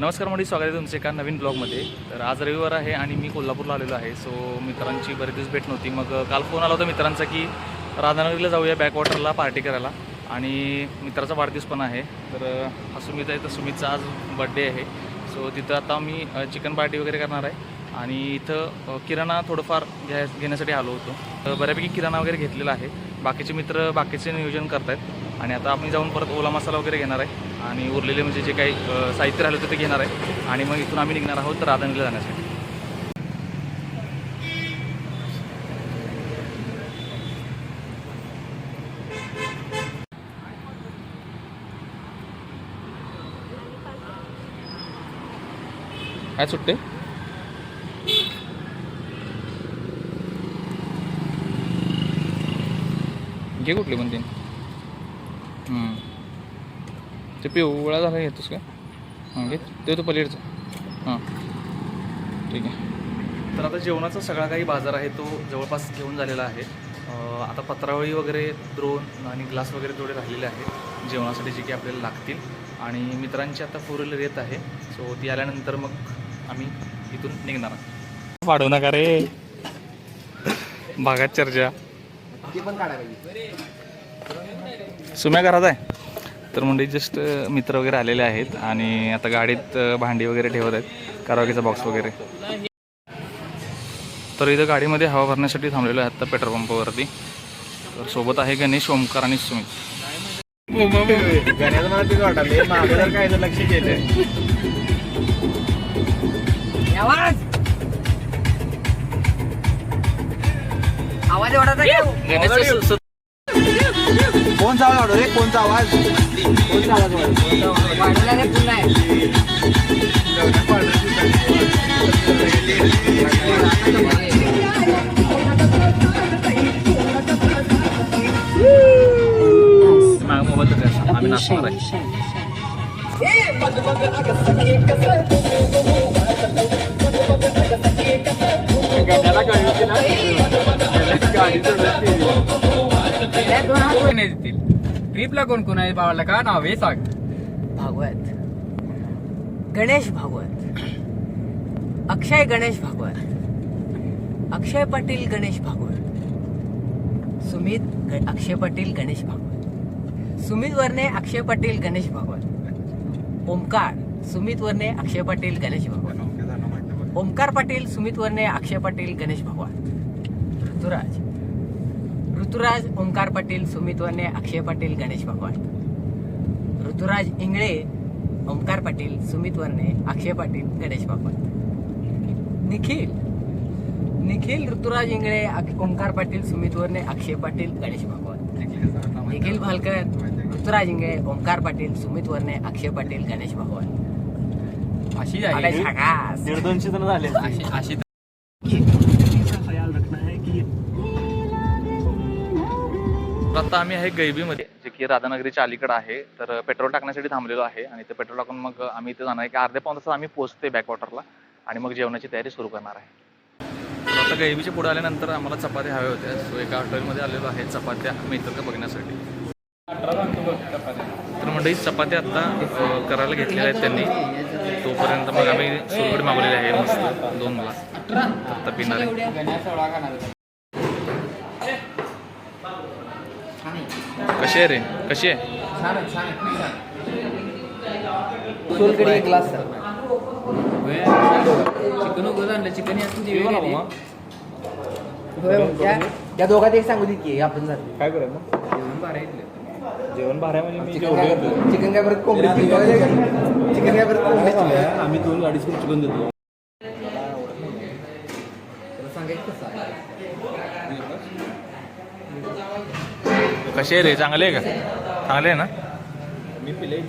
नमस्कार मंडळी स्वागत आहे तुमचे एका नवीन ब्लॉगमध्ये. तर आज रविवार आहे आणि मी कोल्हापूरला आलेलो आहे. सो मित्रांची बरेच दिवस भेट नव्हती. मग काल फोन आला होता मित्रांचा की राधानगरीला जाऊया बॅकवॉटरला पार्टी करायला. आणि मित्राचा वाढदिवस पण आहे. तर हा सुमित आहे. तर सुमितचा आज बड्डे आहे. सो तिथं आता मी चिकन पार्टी वगैरे करणार आहे. आणि इथं किराणा थोडंफार घ्या घेण्यासाठी आलो होतो. तर बऱ्यापैकी किराणा वगैरे घेतलेला आहे. बाकीचे मित्र बाकीचे नियोजन करत आहेत आणि आता आम्ही जाऊन परत ओला मसाला वगैरे घेणार आहे. आणि उरलेले म्हणजे जे काही साहित्य राहिलं होतं ते घेणार आहे. आणि मग इथून आम्ही निघणार आहोत राधानगरीला जाण्यासाठी. काय सुट्टे? घे कुठली पण तीन. ते पिवळा झाला घेतोस का हां. घे. ते तो पलीकडचा हां. ठीक आहे. तर आता जेवणाचा सगळा काही बाजार आहे तो जवळपास घेऊन झालेला आहे. अं, आता पत्रावळी वगैरे द्रोण आणि ग्लास वगैरे थोडे राहिलेले आहेत जेवणासाठी जे की आपल्याला लागतील. आणि मित्रांची आता फोर व्हीलर येत आहे सो ती आल्यानंतर मग आम्ही इथून निघणार आहोत. वाढवू नका रे? भागात चर्चा. सुम्या घरात आहे. तर म्हणजे जस्ट मित्र वगैरे आलेले आहेत आणि आता गाडीत भांडी वगैरे ठेवत आहेत करावकीचा बॉक्स वगैरे. तर इथं गाडीमध्ये हवा भरण्यासाठी थांबलेलो आहे आता पेट्रोल पंपावरती तर सोबत आहे गणेश ओमकार आणि सुमित. काय लक्ष केलं आवाज कोणचा आवाज वाढव रे कोणचा आवाज कोणचा आवाज वाढव? वाढवला रे पुन्हा आम्ही नाचणार आहे होती ना? गाडी सोडत गेली. कोण कोण आहे भावाला? का नाव आहे? सांग. भागवत. गणेश भागवत. अक्षय गणेश भागवत. अक्षय पाटील गणेश भागवत. सुमित ग- अक्षय पाटील गणेश भागवत. सुमित वरणे अक्षय पाटील गणेश भागवत. ओमकार सुमित वरणे अक्षय पाटील गणेश भागवत. ओमकार पाटील सुमित वरणे अक्षय पाटील गणेश भागवत. ऋतुराज ऋतुराज ओमकार पाटील सुमित वर्णे अक्षय पाटील गणेश भगवान. ऋतुराज इंगळे ओमकार पाटील सुमित वर्णे अक्षय पाटील गणेश भगवान. निखिल. निखिल ऋतुराज इंगळे ओमकार पाटील सुमित वर्णे अक्षय पाटील गणेश भगवान. निखिल भालकर ऋतुराज इंगळे ओमकार पाटील सुमित वर्णे अक्षय पाटील गणेश भगवान. अशी. दीड दोनशे जण झाले अशी आता आम्ही आहे गैबीमध्ये. जे की राधानगरीच्या अलीकडे आहे तर पेट्रोल टाकण्यासाठी थांबलेलो आहे आणि ते पेट्रोल टाकून मग आम्ही इथे जाणार आहे. की अर्ध्या पाऊन तासात आम्ही पोहोचते बॅकवॉटरला आणि मग जेवणाची तयारी सुरू करणार आहे. तर आता गैबीच्या पुढे आल्यानंतर आम्हाला चपात्या हव्या होत्या. सो एका हॉटेलमध्ये आलेलो आहे चपात्या. मिळतात का बघण्यासाठी. तर मंडळी चपात्या आत्ता करायला घेतलेल्या आहेत त्यांनी. तोपर्यंत मग आम्ही सुरगड मागवलेली आहे. मस्त दोन ग्लास. आता पिणार कशी आहे रे? कशी आहे? सोलकढी एक ग्लास चिकन उगवलं आणलं चिकन. या दोघात एक सांगू दे की आपण जातो काय करूया मग? जेवण भारी आहे इथलं. जेवण भाऱ्या म्हणजे मी चिकन काय चिकन काय परत कोंबडी चिकन काय परत कोंबडी आम्ही दोन अडीच किलो चिकन देतो. आहे रे चांगले आहे का? चांगले आहे ना? मी पिले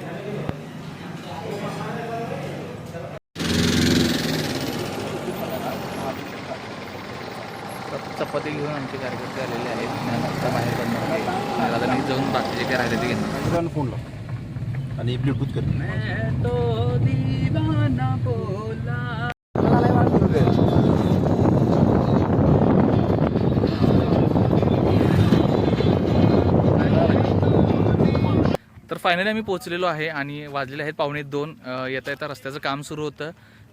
चपाती घेऊन आमचे कार्यकर्ते आलेले आहेत आता बाहेर पडणार आहे. आता मी जाऊन बाकीचे काय राहिले ते घेणार फोन लाव आणि ब्लूटूथ कर. फायनली आम्ही पोहोचलेलो आहे आणि वाजलेले आहेत पावणे दोन येता येता रस्त्याचं काम सुरू होतं.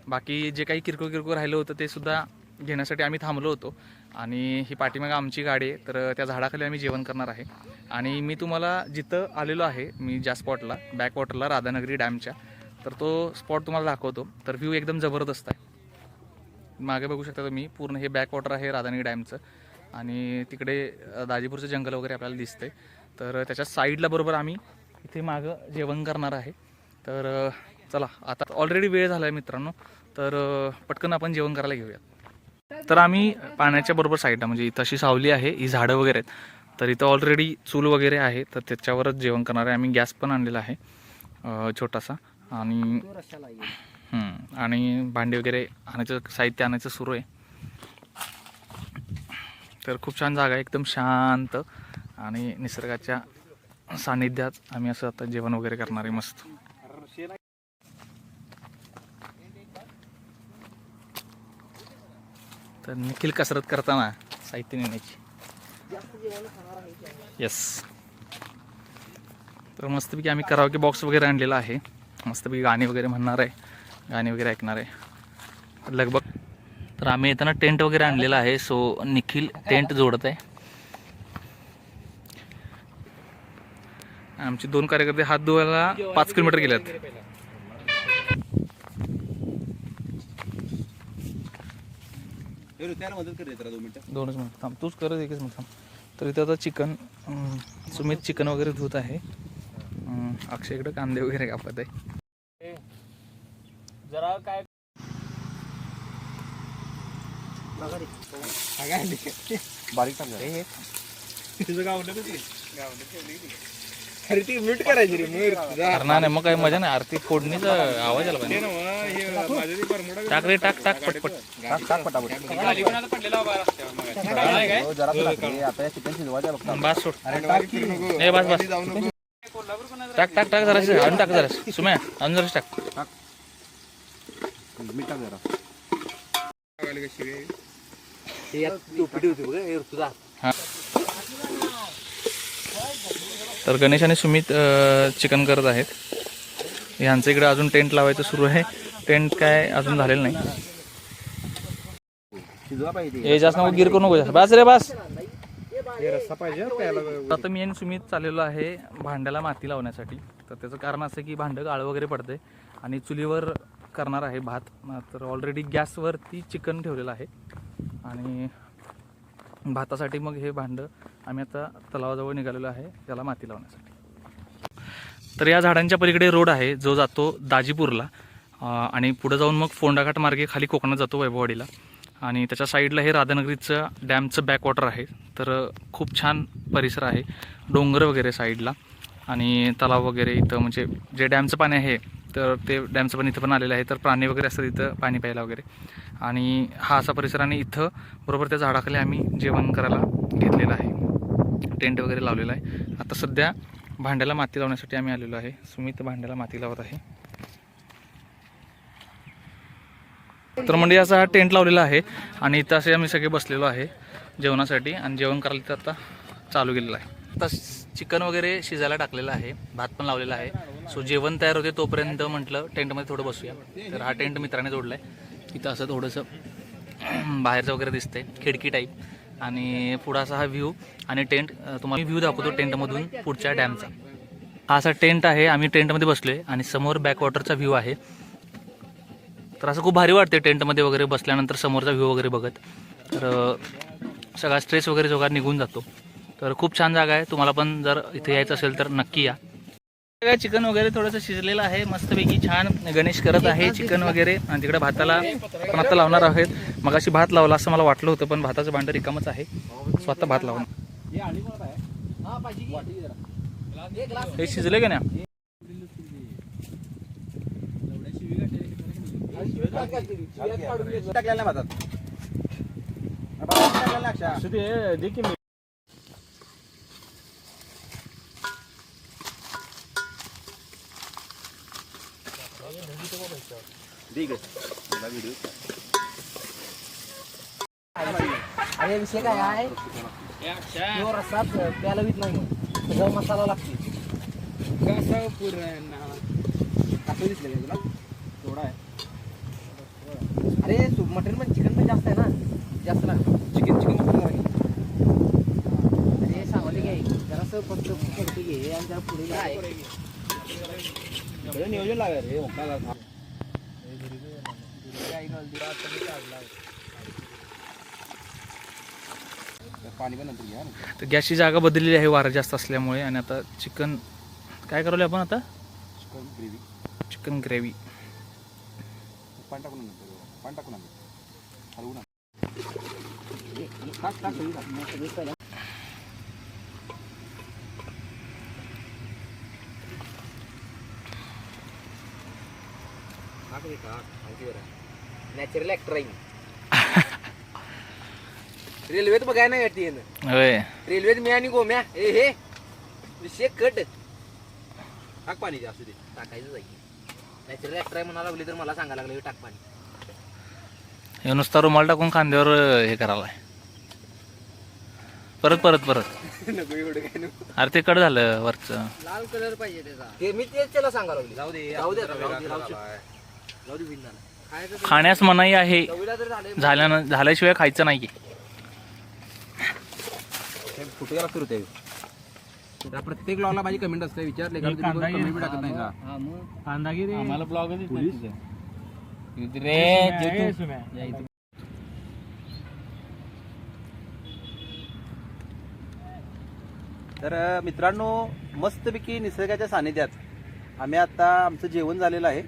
बाकी जे काही किरकोळ किरकोळ राहिलं होतं ते सुद्धा घेण्यासाठी आम्ही थांबलो होतो. आणि ही पाठीमागं आमची गाडी आहे तर त्या झाडाखाली आम्ही जेवण करणार आहे. आणि मी तुम्हाला जिथं आलेलो आहे मी ज्या स्पॉटला बॅकवॉटरला राधानगरी डॅमच्या तर तो स्पॉट तुम्हाला दाखवतो. तर व्ह्यू एकदम जबरदस्त आहे. मागे बघू शकता तुम्ही पूर्ण हे बॅकवॉटर आहे राधानगरी डॅमचं. आणि तिकडे दाजीपूरचं जंगल वगैरे आपल्याला दिसतंय. तर त्याच्या साईडला बरोबर आम्ही इथे मागं जेवण करणार आहे. तर चला आता ऑलरेडी वेळ झाला आहे मित्रांनो. तर पटकन आपण जेवण करायला घेऊयात. तर आम्ही पाण्याच्या बरोबर साईडला म्हणजे इथं अशी सावली आहे ही झाडं वगैरे आहेत. तर इथं ऑलरेडी चूल वगैरे आहे तर त्याच्यावरच जेवण करणार आहे. आम्ही गॅस पण आणलेला आहे छोटासा. आणि आणि भांडी वगैरे आणायचं साहित्य आणायचं सुरू आहे. तर खूप छान जागा आहे एकदम शांत आणि निसर्गाच्या सानिध्यात आम्ही असं आता जेवण वगैरे करणार आहे मस्त. तर निखिल कसरत करताना साहित्य नेण्याची. येस तर मस्तपैकी आम्ही करावके बॉक्स वगैरे आणलेला आहे. मस्तपैकी गाणी वगैरे म्हणणार आहे. गाणी वगैरे ऐकणार आहे. लगभग तर आम्ही येताना टेंट वगैरे आणलेला आहे. सो निखिल टेंट जोडत आहे. आमचे दोन कार्यकर्ते हात धुवायला पाच किलोमीटर हे मिनिटं. दोनच मिनिट. थांब तूच करत एकच मिनिट थांब. तर इथं आता चिकन सुमित चिकन वगैरे धुत आहे. अं, अक्षय इकडे कांदे वगैरे कापत आहे. जरा काय बारीक अरे ती म्यूट करायची रे म्यूट. नाही मग काय मजा नाही. आरती फोडणीचा आवाज आला पाहिजे. टाक रे टाक टाक पटपट टाक टाक पटापट. हो, जरा तर टाक रे. आता या चिकन शिजवायच्या बघता बस सोड. अरे टाक की. बस बस. टाक टाक टाक जरा आणून टाक जरा सुम्या आणून जरा टाक. मीठ टाक जरा तर गणेश आणि सुमित चिकन करत आहेत. ह्यांचं इकडे अजून टेंट लावायचं सुरू आहे. टेंट काय अजून झालेलं नाही. हे जास्त नको गिर करू नको बस रे बस. पाहिजे आता मी आणि सुमित चाललेलो आहे भांड्याला माती लावण्यासाठी. तर त्याचं कारण असं की भांडं गाळ वगैरे पडते आणि चुलीवर करणार आहे भात. तर ऑलरेडी गॅसवरती चिकन ठेवलेलं आहे. आणि भातासाठी मग हे भांडं आम्ही आता तलावाजवळ निघालेलो आहे त्याला माती लावण्यासाठी. तर या झाडांच्या पलीकडे रोड आहे जो जातो दाजीपूरला. आणि पुढं जाऊन मग फोंडाघाट मार्गे खाली कोकणात जातो वैभववाडीला. आणि त्याच्या साईडला हे राधानगरीचं डॅमचं बॅकवॉटर आहे. तर खूप छान परिसर आहे डोंगर वगैरे साईडला. आणि तलाव वगैरे इथं म्हणजे जे डॅमचं पाणी आहे तर ते डॅमचं पाणी इथं पण आलेलं आहे. तर प्राणी वगैरे असतात इथं पाणी प्यायला वगैरे. आणि हा असा परिसर आणि इथं बरोबर त्या झाडाखाली आम्ही जेवण करायला घेतलेलं आहे. टेंट वगैरे लावलेला आहे. आता सध्या भांड्याला माती लावण्यासाठी आम्ही आलेलो आहे. सुमित भांड्याला माती लावत आहे. तर म्हणजे असा हा टेंट लावलेला आहे आणि इथं असे आम्ही सगळे बसलेलो आहे जेवणासाठी आणि जेवण करायला तर आता चालू गेलेलं आहे. आता चिकन वगैरे शिजायला टाकलेलं आहे. भात पण लावलेला आहे. सो जेवण तयार होते तोपर्यंत म्हटलं टेंटमध्ये थोडं बसूया. तर हा टेंट मित्राने जोडला आहे इथं असं थोडंसं बाहेरचं वगैरे दिसतंय. खिडकी टाईप आणि पुढं असा हा व्ह्यू आणि टेंट तुम्हाला व्ह्यू दाखवतो टेंटमधून पुढच्या डॅमचा हा असा टेंट आहे आम्ही टेंटमध्ये बसलोय आणि समोर बॅकवॉटरचा व्ह्यू आहे. तर असं खूप भारी वाटते टेंटमध्ये वगैरे बसल्यानंतर समोरचा व्ह्यू वगैरे बघत. तर सगळा स्ट्रेस वगैरे जोगा निघून जातो. तर खूप छान जागा आहे तुम्हाला पण जर इथे यायचं असेल तर नक्की या. चिकन वगैरे थोडंसं शिजलेलं आहे. मस्तपैकी छान गणेश करत आहे चिकन वगैरे. आणि तिकडे भाताला पण आता लावणार आहेत. मग अशी भात लावला असं मला वाटलं होतं पण भाताचं भांडं रिकामच आहे. स्वतः भात लावून हे शिजले का नाही? भातात भातात टाकलेला नाही अक्षा. ठीक आहे. मला व्हिडिओ अरे विषय काय आहे? तो रस्सा प्यायला वित नाही सगळं मसाला लागते कसं पुरण असं दिसलं का तुला? थोडा आहे. अरे मटन पण चिकन पण जास्त आहे ना? जास्त लागतं. चिकन चिकन मटन अरे सांगले घे. जरासं फक्त फक्त घे आणि जरा पुढे घे नियोजन लागा रे पाणी पण नंतर घ्या तर गॅसची जागा बदललेली आहे वारं जास्त असल्यामुळे. आणि आता चिकन काय करवलं आपण आता? Chicken gravy. Chicken gravy. पाणी टाकून पाणी टाकून नंतर हलवू ना टाक टाक सगळी टाक. मग सगळी पहिला नॅचरल ऍक्टरिंग रेल्वेत बघाय नाही वाटते येणं. होय. रेल्वेत मी आणि गोम्या. ए हे. विषय कट. टाक पाणी असू दे. टाकायचं जाईल नॅचरल ऍक्टर म्हणा लागली तर मला सांगायला लागलं टाक पाणी. हे नुसता रुमाल टाकून खांद्यावर हे करायला परत परत परत. नको एवढं काय नको. अरे ते कट झालं वरचं. लाल कलर पाहिजे त्याचा. ते मी तेच त्याला सांगायला लागली. जाऊ दे जाऊ दे आता, जाऊ दे जाऊ दे. जाऊ दे विन झाला. खायचं खाण्यास मनाई आहे. चवीला तर झाले झाल्यानं झाल्याशिवाय खायचं नाही कुठे गेला सुरू ते प्रत्येक लॉला माझी कमेंट असते विचारले का? कमेंट बी टाकत नाही का? हा आम्हाला ब्लॉग रे तर मित्रांनो मस्तपैकी निसर्गाच्या सानिध्यात आम्ही आता आमचं जेवण झालेलं आहे.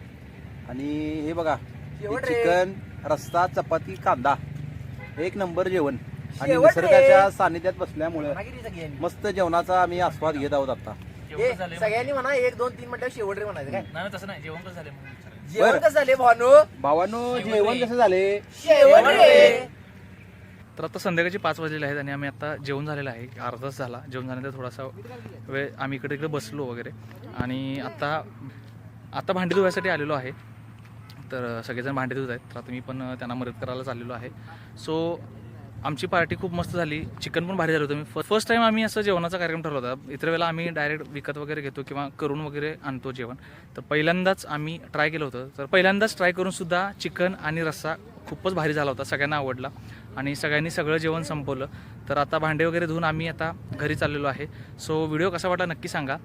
आणि हे बघा हे चिकन रस्सा चपाती कांदा. एक नंबर जेवण. आणि निसर्गाच्या सानिध्यात बसल्यामुळे मस्त जेवणाचा आम्ही आस्वाद घेत आहोत आता. सगळ्यांनी म्हणा एक दोन तीन म्हटलं शेवट रे म्हणायचं काय? नाही तसं नाही. जेवण कसं झालं जेवण कसं झाले भानू भावानो जेवण कसं झाले शेवट रे. तर आता संध्याकाळचे पाच वाजलेले आहेत आणि आम्ही आता जेवण झालेलं आहे. अर्धा तास झाला. जेवण झाल्यानंतर थोडासा वेळ आम्ही इकडे इकडे बसलो वगैरे. आणि आता आता भांडी धुवायसाठी आलेलो आहे. तर सगळेजण भांडी धुत आहेत. तर आता मी पण त्यांना मदत करायला चाललेलो आहे. सो आमची पार्टी खूप मस्त झाली. चिकन पण भारी झालं होतं. मी फर्स्ट टाईम आम्ही असं जेवणाचा कार्यक्रम ठरवला होता. इतर वेळेला आम्ही डायरेक्ट विकत वगैरे घेतो किंवा करून वगैरे आणतो जेवण. तर पहिल्यांदाच आम्ही ट्राय केलं होतं. तर पहिल्यांदाच ट्राय करून सुद्धा चिकन आणि रस्सा खूपच भारी झाला होता सगळ्यांना आवडला. आणि सगळ्यांनी सगळं जेवण संपवलं. तर आता भांडे वगैरे धुवून आम्ही आता घरी चाललेलो आहे. सो व्हिडिओ कसा वाटला नक्की सांगा.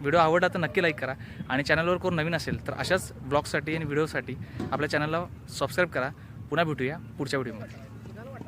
व्हिडिओ आवडला तर नक्की लाईक करा. आणि चॅनलवर कोण नवीन असेल तर अशाच ब्लॉगसाठी आणि व्हिडिओसाठी आपल्या चॅनलला सबस्क्राईब करा. पुन्हा भेटूया पुढच्या व्हिडिओमध्ये